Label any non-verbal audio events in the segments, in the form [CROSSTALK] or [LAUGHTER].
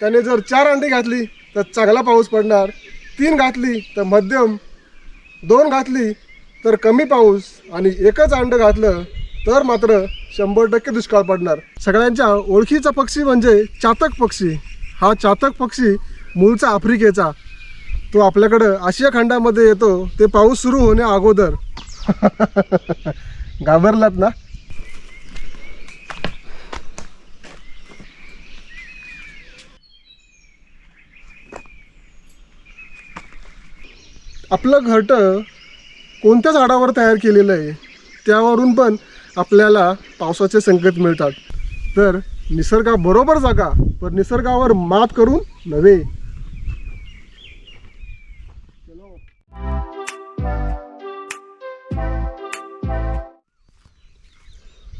त्याने जर चार अंडी घातली तर चांगला पाऊस पडणार. तीन घातली तर मध्यम. दोन घातली तर कमी पाऊस. आणि एकच अंड घातलं तर मात्र शंभर टक्के दुष्काळ पडणार. सगळ्यांच्या ओळखीचा पक्षी म्हणजे चातक पक्षी. हा चातक पक्षी मूळचा आफ्रिकेचा. तो आपल्याकडं आशिया खंडामध्ये येतो. ते पाऊस सुरू होण्या अगोदर. [LAUGHS] घाबरलात ना? आपलं घरटं कोणत्या झाडावर तयार केलेलं आहे त्यावरून पण आपल्याला पावसाचे संकेत मिळतात. तर निसर्गाबरोबर जागा पण निसर्गावर मात करून नव्हे.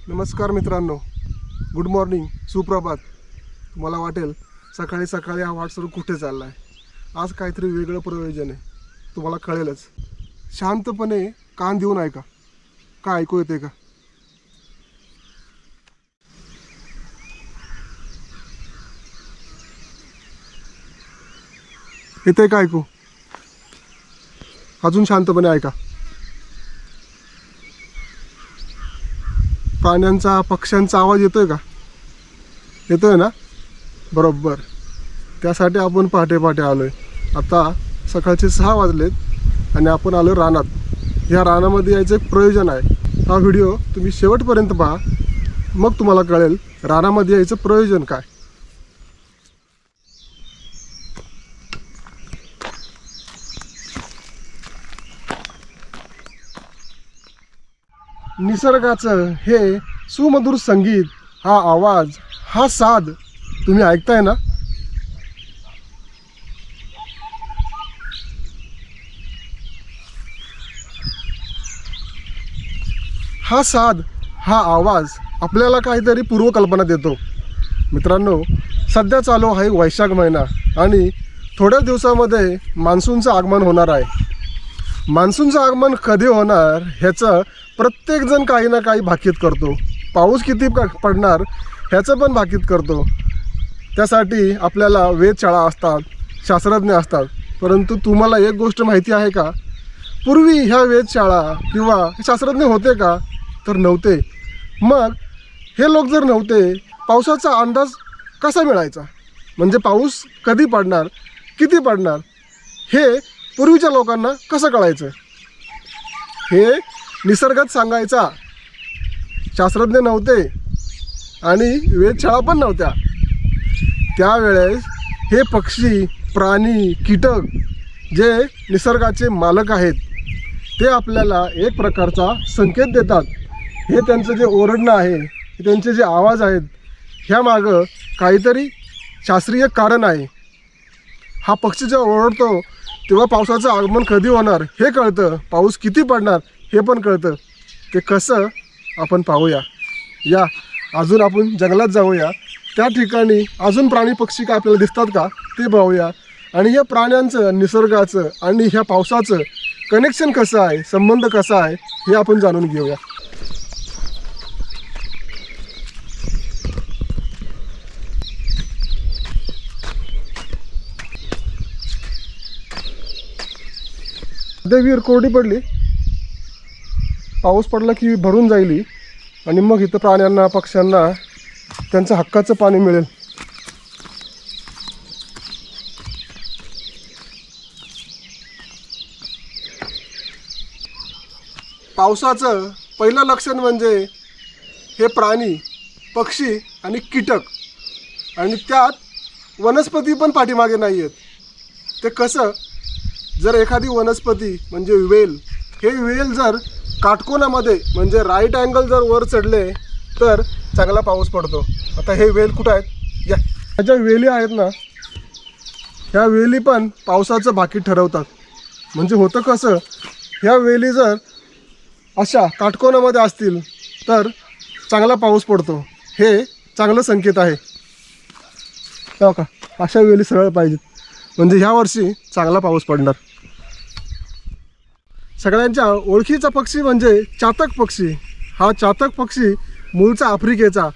नमस्कार मित्रांनो. गुड मॉर्निंग सुप्रभात. तुम्हाला वाटेल सकाळी सकाळी हा वाटसरू कुठे चालला आहे आज काहीतरी वेगळं प्रयोजन आहे. तुम्हाला कळेलच. शांतपणे कान देऊन ऐका. का ऐकू येते का? येते का ऐकू? अजून शांतपणे ऐका. प्राण्यांचा पक्ष्यांचा आवाज येतोय का? येतोय ना? बरोबर. त्यासाठी आपण पहाटे पहाटे आलोय. आता सकाळचे सहा वाजलेत आणि आपण आलो रानात. या रानामध्ये यायचं एक प्रयोजन आहे. हा व्हिडिओ तुम्ही शेवटपर्यंत पहा. मग तुम्हाला कळेल रानामध्ये यायचं प्रयोजन काय. निसर्गाचं हे सुमधुर संगीत हा आवाज हा साद तुम्ही ऐकताय ना? हा साद हा आवाज आपल्याला काहीतरी पूर्वकल्पना देतो. मित्रांनो सध्या चालू आहे वैशाख महिना आणि थोड्या दिवसामध्ये मान्सूनचं आगमन होणार आहे. मान्सूनचं आगमन कधी होणार ह्याचं प्रत्येकजण काही ना काही भाकीत करतो. पाऊस किती प- पडणार ह्याचं पण भाकीत करतो. त्यासाठी आपल्याला वेधशाळा असतात शास्त्रज्ञ असतात. परंतु तुम्हाला एक गोष्ट माहिती आहे का? पूर्वी ह्या वेधशाळा किंवा शास्त्रज्ञ होते का? तर नव्हते. मग हे लोक जर नव्हते पावसाचा अंदाज कसा मिळायचा? म्हणजे पाऊस कधी पडणार किती पडणार? हे पूर्वीच्या लोकांना कसं कळायचं? हे निसर्गात सांगायचा. शास्त्रज्ञ नव्हते आणि वेधशाळा पण नव्हत्या. त्यावेळेस हे पक्षी प्राणी कीटक जे निसर्गाचे मालक आहेत ते आपल्याला एक प्रकारचा संकेत देतात. हे त्यांचं जे ओरडणं आहे हे त्यांचे जे आवाज आहेत ह्या मागं काहीतरी शास्त्रीय कारण आहे. हा पक्षी जेव्हा ओरडतो तेव्हा पावसाचं आगमन कधी होणार हे कळतं. पाऊस किती पडणार हे पण कळतं. ते कसं आपण पाहूया. या अजून आपण जंगलात जाऊया. त्या ठिकाणी अजून प्राणी पक्षी काय आपल्याला दिसतात का ते पाहूया. आणि या प्राण्यांचं निसर्गाचं आणि ह्या पावसाचं कनेक्शन कसं आहे संबंध कसा आहे हे आपण जाणून घेऊया. सध्या विहीर कोरडी पडली. पाऊस पडला की भरून जाईल ही. आणि मग इथं प्राण्यांना पक्ष्यांना त्यांचं हक्काचं पाणी मिळेल. पावसाचं पहिलं लक्षण म्हणजे हे प्राणी पक्षी आणि कीटक. आणि त्यात वनस्पती पण पाठीमागे नाही आहेत ते कसं जर एखादी वनस्पती म्हणजे वेल हे वेल जर काटकोनामध्ये म्हणजे राईट अँगल जर वर चढले तर चांगला पाऊस पडतो. आता हे वेल कुठं आहेत? या. ह्या ज्या वेली आहेत ना ह्या वेली पण पावसाचं बाकी ठरवतात. म्हणजे होतं कसं ह्या वेली जर अशा काटकोनामध्ये असतील तर चांगला पाऊस पडतो. हे चांगलं संकेत आहे. हो का अशा वेली सरळ पाहिजेत. म्हणजे ह्या वर्षी चांगला पाऊस पडणार. सगळ्यांच्या ओळखीचा पक्षी म्हणजे चातक पक्षी. हा चातक पक्षी मूळचा आफ्रिकेचा.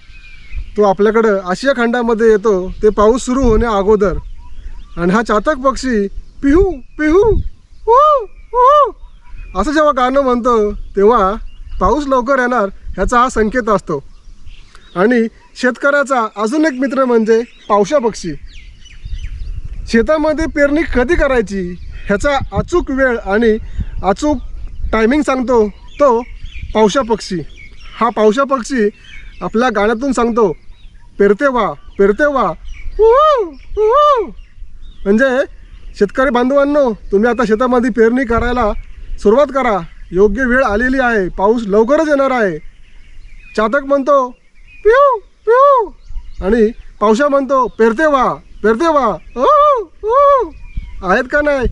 तो आपल्याकडं आशिया खंडामध्ये येतो ते पाऊस सुरू होण्या अगोदर. आणि हा चातक पक्षी पिहू पिहू ऊ, ऊ असं जेव्हा गाणं म्हणतो तेव्हा पाऊस लवकर येणार ह्याचा हा संकेत असतो. आणि शेतकऱ्याचा अजून एक मित्र म्हणजे पावसा पक्षी. शेतामध्ये पेरणी कधी करायची ह्याचा अचूक वेळ आणि अचूक टायमिंग सांगतो तो पावशा पक्षी. हा पावसा पक्षी आपल्या गाण्यातून सांगतो पेरते वा पेरते वा म्हणजे शेतकरी बांधवांनो तुम्ही आता शेतामध्ये पेरणी करायला सुरुवात करा. योग्य वेळ आलेली आहे पाऊस लवकरच येणार आहे. चातक म्हणतो पिऊ पिऊ. आणि पावसा म्हणतो पेरते वा पेरते वा ओ, ओ. आहेत का नाही?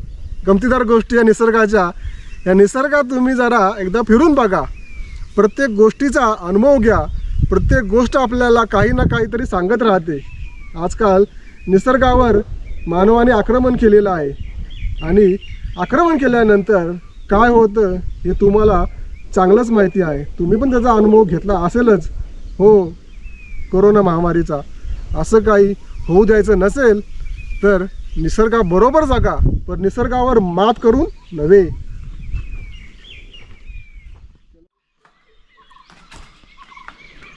गमतीदार गोष्टी या निसर्गाच्या. या निसर्गात तुम्ही जरा एकदा फिरून बघा. प्रत्येक गोष्टीचा अनुभव घ्या. प्रत्येक गोष्ट आपल्याला काही ना काहीतरी सांगत राहते. आजकाल निसर्गावर मानवाने आक्रमण केलेलं आहे. आणि आक्रमण केल्यानंतर काय होतं हे तुम्हाला चांगलंच माहिती आहे. तुम्ही पण त्याचा अनुभव घेतला असेलच. हो कोरोना महामारीचा. असं काही होऊ द्यायचं नसेल तर निसर्गाबरोबर जागा. पण निसर्गावर मात करून नव्हे.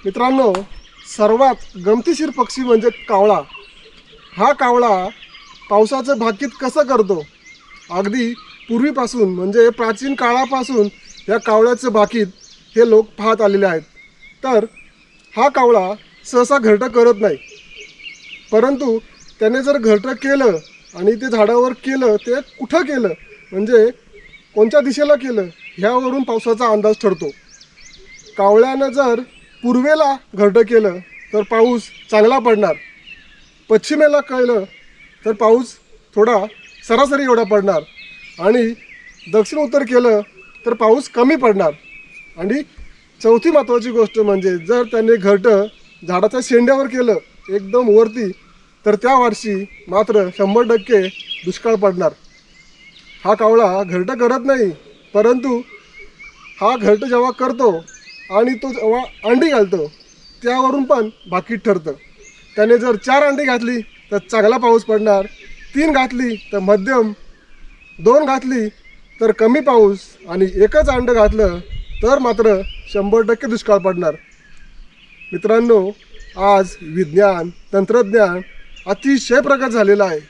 मित्रांनो सर्वात गमतीशीर पक्षी म्हणजे कावळा. हा कावळा पावसाचं भाकीत कसं करतो? अगदी पूर्वीपासून म्हणजे प्राचीन काळापासून या कावळ्याचं भाकीत हे लोक पाहत आलेले आहेत. तर हा कावळा सहसा घरटं करत नाही. परंतु त्याने जर घरटं केलं आणि ते झाडावर केलं ते कुठं केलं? म्हणजे कोणत्या दिशेला केलं? ह्यावरून पावसाचा अंदाज ठरतो. कावळ्यानं जर पूर्वेला घरटं केलं तर पाऊस चांगला पडणार. पश्चिमेला कळलं तर पाऊस थोडा सरासरी एवढा पडणार. आणि दक्षिण उत्तर केलं तर पाऊस कमी पडणार. आणि चौथी महत्त्वाची गोष्ट म्हणजे जर त्याने घरटं झाडाच्या शेंड्यावर केलं एकदम वरती तर त्या वर्षी मात्र शंभर टक्के दुष्काळ पडणार. हा कावळा घरटं करत नाही परंतु हा घरटं जेव्हा करतो आणि तो जेव्हा अंडी घालतो त्यावरून पण बाकी ठरतं. त्याने जर चार अंडी घातली तर चांगला पाऊस पडणार. तीन घातली तर मध्यम. दोन घातली तर कमी पाऊस. आणि एकच अंड घातलं तर मात्र शंभर टक्के दुष्काळ पडणार. मित्रांनो आज विज्ञान तंत्रज्ञान अतिशय प्रगत झालेलं आहे.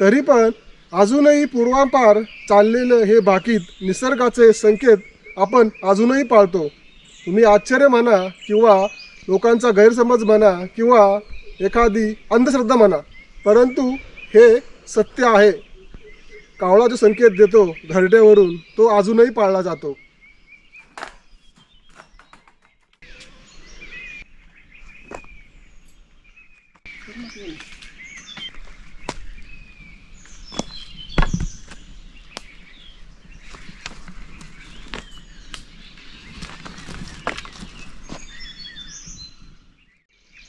तरी पण अजूनही पूर्वापार चाललेलं हे बाकीत निसर्गाचे संकेत आपण अजूनही पाळतो. तुम्ही आश्चर्य म्हणा किंवा लोकांचा गैरसमज म्हणा किंवा एखादी अंधश्रद्धा म्हणा परंतु हे सत्य आहे. कावळा जो संकेत देतो घरट्यावरून तो अजूनही पाळला जातो.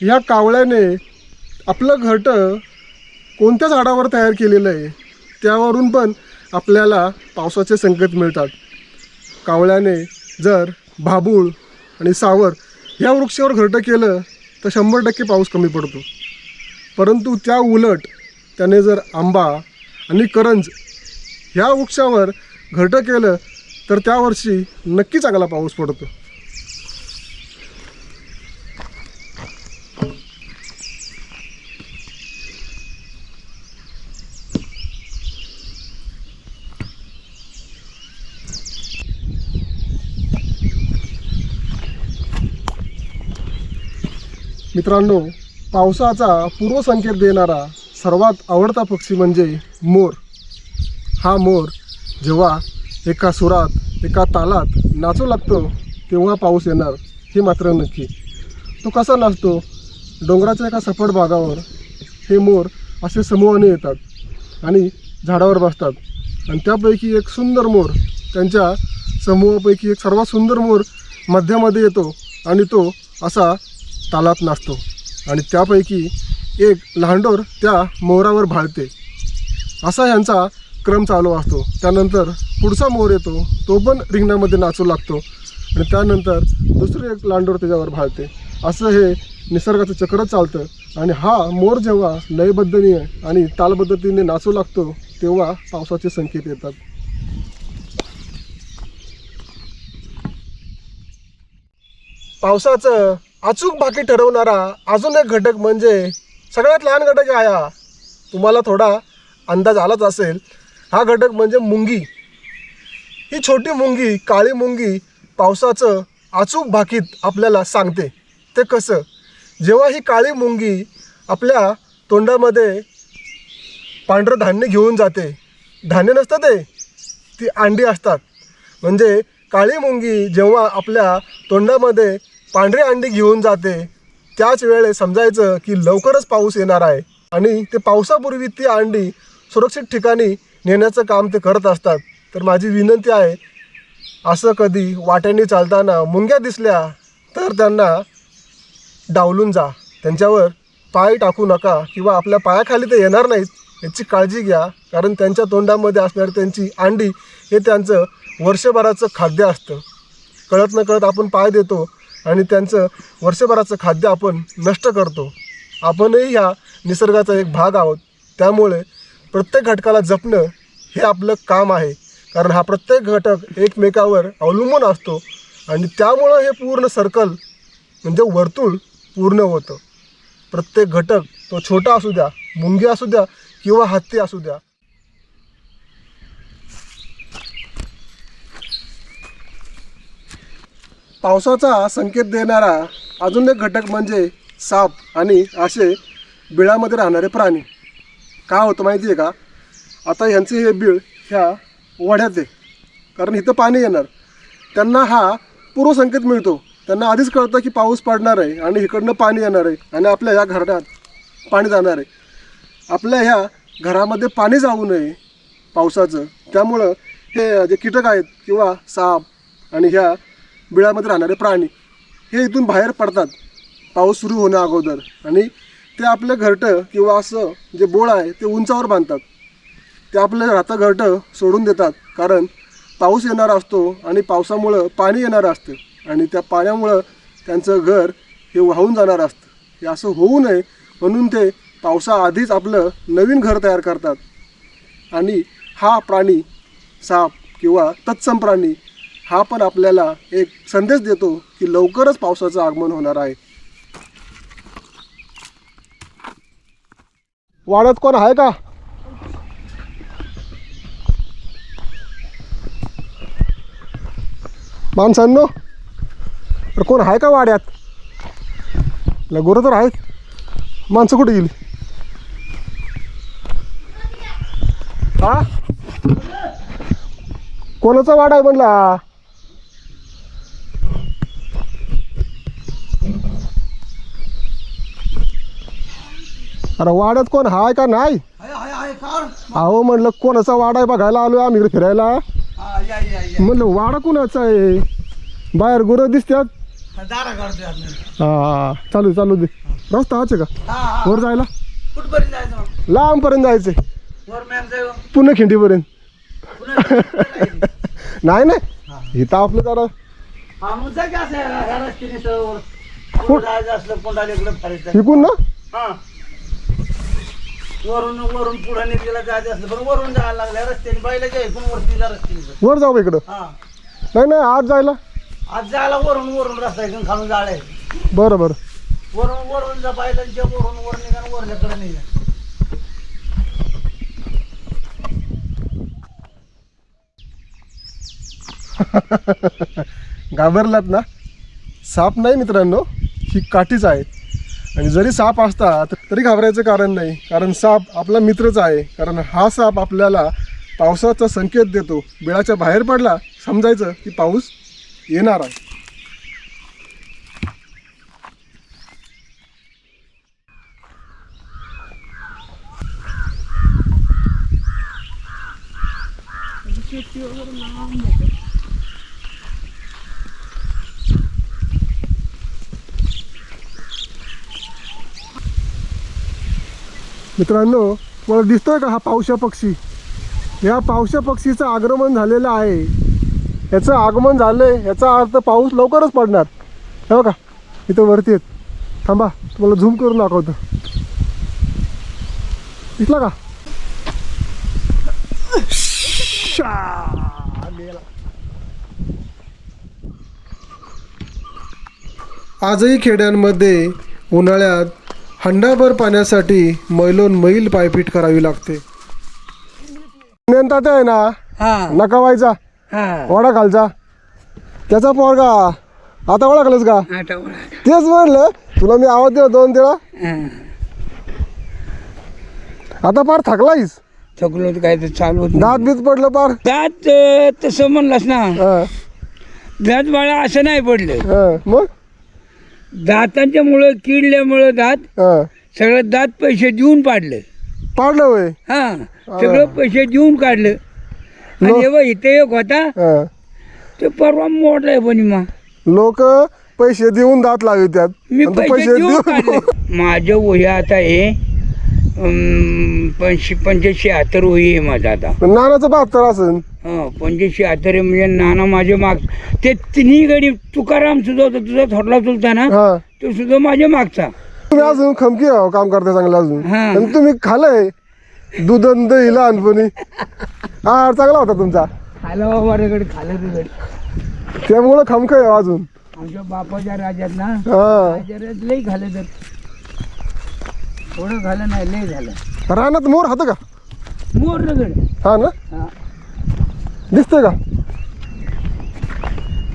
या कावळ्याने आपलं घरटं कोणत्या झाडावर तयार केलेलं आहे त्यावरून पण आपल्याला पावसाचे संकेत मिळतात. कावळ्याने जर भाबूळ आणि सावर ह्या वृक्षावर घरटं केलं तर शंभर टक्के पाऊस कमी पडतो. परंतु त्या उलट त्याने जर आंबा आणि करंज ह्या वृक्षावर घरटं केलं तर त्या वर्षी नक्की चांगला पाऊस पडतो. मित्रांनो पावसाचा पूर्वसंकेत देणारा सर्वात आवडता पक्षी म्हणजे मोर. हा मोर जेव्हा एका सुरात एका तालात नाचू लागतो तेव्हा पाऊस येणार हे मात्र नक्की. तो कसा नाचतो? डोंगराच्या एका सफळ भागावर हे मोर असे समूहाने येतात आणि झाडावर बसतात. आणि त्यापैकी एक सुंदर मोर त्यांच्या समूहापैकी एक सर्वात सुंदर मोर मध्यामध्ये येतो आणि तो असा तालात नाचतो आणि त्यापैकी एक लहानडोर त्या मोरावर भाळते. असा ह्यांचा क्रम चालू असतो. त्यानंतर पुढचा मोर येतो. तो पण रिंगणामध्ये नाचू लागतो आणि त्यानंतर दुसरी एक लांडोर त्याच्यावर भाळते. असं हे निसर्गाचं चक्र चालतं आणि हा मोर जेव्हा लयबद्धनीय आणि तालबद्धतीने नाचू लागतो तेव्हा पावसाचे संकेत येतात. पावसाचं अचूक बाकी ठरवणारा अजून एक घटक म्हणजे सगळ्यात लहान घटक आहे हा. तुम्हाला थोडा अंदाज आलाच असेल. हा घटक म्हणजे मुंगी. ही छोटी मुंगी काळी मुंगी पावसाचं अचूक भाकीत आपल्याला सांगते. ते कसं? जेव्हा ही काळी मुंगी आपल्या तोंडामध्ये पांढरं धान्य घेऊन जाते. धान्य नसतं ते. ती अंडी असतात. म्हणजे काळी मुंगी जेव्हा आपल्या तोंडामध्ये पांढरी अंडी घेऊन जाते. त्याच वेळेस समजायचं की लवकरच पाऊस येणार आहे. आणि ते पावसापूर्वी ती अंडी सुरक्षित ठिकाणी नेण्याचं काम ते करत असतात. तर माझी विनंती आहे असं कधी वाट्याने चालताना मुंग्या दिसल्या तर त्यांना डावलून जा. त्यांच्यावर पाय टाकू नका किंवा आपल्या पायाखाली ते येणार नाहीत याची काळजी घ्या. कारण त्यांच्या तोंडामध्ये असणारी त्यांची अंडी हे त्यांचं वर्षभराचं खाद्य असतं. कळत न कळत आपण पाय देतो. आणि त्यांचं वर्षभराचं खाद्य आपण नष्ट करतो. आपणही ह्या निसर्गाचा एक भाग आहोत. त्यामुळे प्रत्येक घटकाला जपणं हे आपलं काम आहे. कारण हा प्रत्येक घटक एकमेकावर अवलंबून असतो आणि त्यामुळं हे पूर्ण सर्कल म्हणजे वर्तुळ पूर्ण होतं. प्रत्येक घटक तो छोटा असू द्या मुंगी असू द्या किंवा हत्ती असू द्या. पावसाचा संकेत देणारा अजून एक घटक म्हणजे साप आणि असे बिळामध्ये राहणारे प्राणी. काय होतं माहिती आहे का? आता ह्यांचे हे बीळ ह्या वड्यात आहे. कारण इथं पाणी येणार. त्यांना हा पूर्वसंकेत मिळतो. त्यांना आधीच कळतं की पाऊस पडणार आहे आणि इकडनं पाणी येणार आहे आणि आपल्या ह्या घरात पाणी जाणार आहे. आपल्या ह्या घरामध्ये पाणी जाऊ नये पावसाचं. त्यामुळं हे जे कीटक आहेत किंवा साप आणि ह्या बिळामध्ये राहणारे प्राणी हे इथून बाहेर पडतात. पाऊस सुरू होण्या अगोदर आणि ते आपलं घरटं किंवा असं जे बोळ आहे ते उंचावर बांधतात. ते आपलं राहतं घरटं सोडून देतात कारण पाऊस येणारा असतो आणि पावसामुळं पाणी येणारं असतं आणि त्या पाण्यामुळं त्यांचं घर हे वाहून जाणार असतं. हे असं होऊ नये म्हणून ते पावसाआधीच आपलं नवीन घर तयार करतात. आणि हा प्राणी साप किंवा तत्सम प्राणी हा पण आपल्याला एक संदेश देतो की लवकरच पावसाचं आगमन होणार आहे. वाड्यात कोण आहे का? माणसांनो कोण आहे का वाड्यात? लगोरं तर आहेत. माणसं कुठे गेली? हा कोणाचा वाडा आहे म्हणला? अरे वाड्यात कोण? हाय का नाही? अहो म्हणलं कोणाचा वाडा आहे बघायला आलोय आम्ही इकडे फिरायला. म्हणलं वाडा कोणाचा आहे? बाहेर गुरं दिसतात हा चालू चालू दे. रस्ता हाच आहे का? वर जायला? जायचं जायचंय वर मॅम जाऊ. पुणे खिंडीपर्यंत. पुन्हा नाही नाही. इथं आपलं जरा जायचं इकून ना? वरून वरून पुढे निघलेला जायचं असलं पण वरून जायला लागल्या. रस्त्याने बायला जाय पण वरती जा रस्त्याने वर जाऊ इकडं. हा. नाही नाही आज जायला. आज जायला वरून वरून रस्ता इकडून खालून जाळे बरं बरं. वरून वरून जा बायलांच्या वरून वर निघा आणि वरल्याकडे निघा. [LAUGHS] घाबरलात ना? साप नाही मित्रांनो ही काठीच आहे. आणि जरी साप असता तरी घाबरायचं कारण नाही. कारण साप आपला मित्रच आहे. कारण हा साप आपल्याला पावसाचा संकेत देतो. बिळाच्या बाहेर पडला समजायचं की पाऊस येणार आहे. मित्रांनो मला दिसतोय का हा पावशा पक्षी? या पावशा पक्षीचं आगमन झालेलं आहे. याचं आगमन झालंय याचा अर्थ पाऊस लवकरच पडणार. हे बघा इथं वरती आहेत. थांबा तुम्हाला झूम करून दाखवतो. दिसला का? आजही खेड्यांमध्ये उन्हाळ्यात हंडाभर पाण्यासाठी मैलोन मैल पायपीट करावी लागते. नेमतात आहे ना? हा. नका व्हायचा. हा. वडा खालचा. त्याचा पोरगा आता ओळखलंस का. तेच म्हणलं तुला मी आवाज दिला दोन तेळा? हा. आता पार थकलायस थकलो काय तर चालू होत. दात बीत पडलं पार? दात तसं म्हणलास ना. हं, दात बाळा असं नाही पडलं. हं, मग? दातांच्या मुळे किडल्यामुळं दात हं. सगळं दात पैसे देऊन पाडलं. पाडलं वय हा. सगळं पैसे देऊन काढलं. आणि जेव्हा इथे एक होता. ते परवा मोडलाय बनिमा लोक पैसे देऊन दात लावित्यात. मी पैसे देऊन काढले. माझं वय आता हे पंचशे पंच्याऐंशी हातर आहे माझं आता. नानाचं बहात्तर असेल. हा पंच्याऐंशी हातर म्हणजे नाना माझे माग ते तिन्ही गडी तुकाराम सुद्धा होता तुझा थोडला चुलता ना हा. तो सुद्धा माझ्या मागचा. तुम्ही अजून खमकी आहो काम करता चांगलं अजून. हा. आणि तुम्ही खाल्लंय दूध आणि दही लहानपणी हा चांगला होता तुमचा. खायला बाबा रेगड खालं रेगड त्यामुळं खमक आहे अजून. आमच्या बापाच्या राज्यात ना हा. राज्यात लई झालं तर. थोडं झालं नाही लई झालं. रानात मोर हात का? मोर रगड. हा ना? हा. दिसतंय का?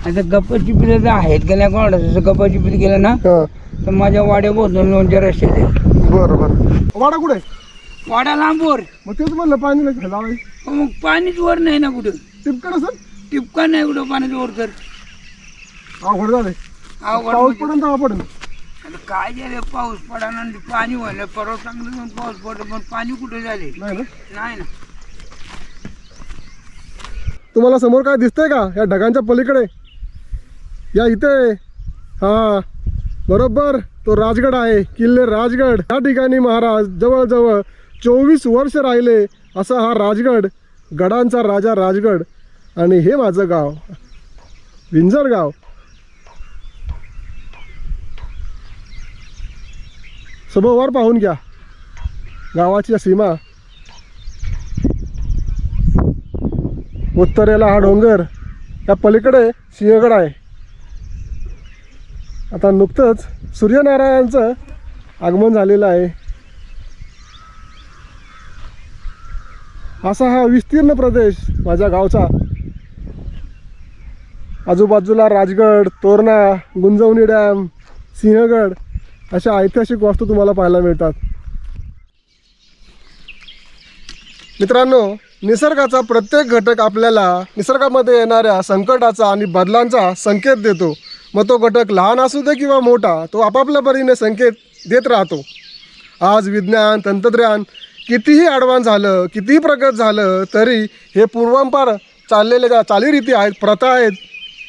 आता गप्पा चिपीला तर आहेत का नाही कोणाला? जसं गप्पा चिपीत गेलं ना हा. तर माझ्या वाड्या बोलून लोणच्या रस्त्यात आहे. बरं बरं. वाडा कुठे वाडा लांबवर मग तेच म्हणलं पाणी नाही लावाय. मग पाणीच वर नाही ना कुठं. टिपकड असेल टिपका नाही कुठं पाण्याचं वर तर. अवघड झालंय. अवघड पाऊस म्हणजे. पडेल तेव्हा पडेल आता काय झालं पाऊस पाणी व्हायला परवा चांगलं जाऊन पाऊस पडलं पण पाणी कुठे झाले? नाही ना. नाही ना. तुम्हाला समोर काय दिसतंय का? या ढगांच्या पलीकडे. या इथे. हा. बरोबर. तो राजगड आहे. किल्ले राजगड. या ठिकाणी महाराज जवळजवळ चोवीस वर्ष राहिले असा हा राजगड गडांचा राजा राजगड. आणि हे माझं गाव. विंझर गाव. समोर पाहून घ्या. गावाची सीमा. उत्तरेला हा डोंगर. या पलीकडे सिंहगड आहे. आता नुकतंच सूर्यनारायणाचं आगमन झालेलं आहे. असा हा विस्तीर्ण प्रदेश माझ्या गावचा. आजूबाजूला राजगड तोरणा गुंजवणी डॅम सिंहगड अशा ऐतिहासिक वास्तू तुम्हाला पाहायला मिळतात. मित्रांनो निसर्गाचा प्रत्येक घटक आपल्याला निसर्गामध्ये येणाऱ्या संकटाचा आणि बदलांचा संकेत देतो. मग तो घटक लहान असू दे किंवा मोठा तो आपापल्या परीने संकेत देत राहतो. आज विज्ञान तंत्रज्ञान कितीही ॲडव्हान्स झालं कितीही प्रगत झालं तरी हे पूर्वांपार चाललेल्या ज्या चालीरीती आहेत प्रथा आहेत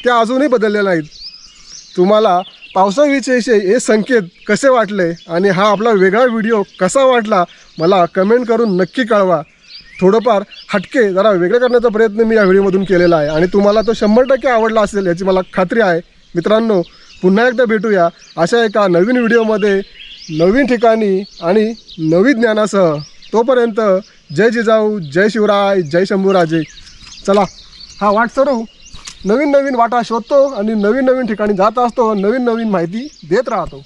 त्या अजूनही बदलल्या नाहीत. तुम्हाला पावसाविषयीचे हे संकेत कसे वाटले आणि हा आपला वेगळा व्हिडिओ कसा वाटला मला कमेंट करून नक्की कळवा. थोडंफार हटके जरा वेगळे करण्याचा प्रयत्न मी या व्हिडिओमधून केलेला आहे आणि तुम्हाला तो शंभर टक्के आवडला असेल याची मला खात्री आहे. मित्रांनो पुन्हा एकदा भेटूया अशा एका नवीन व्हिडिओमध्ये नवीन ठिकाणी आणि नवीन ज्ञानासह. तोपर्यंत जय जिजाऊ जय शिवराय जय शंभूराजे. चला हा वाट सरू नवीन नवीन वाटा शोधतो आणि नवीन नवीन ठिकाणी जात असतो नवीन नवीन माहिती देत राहतो.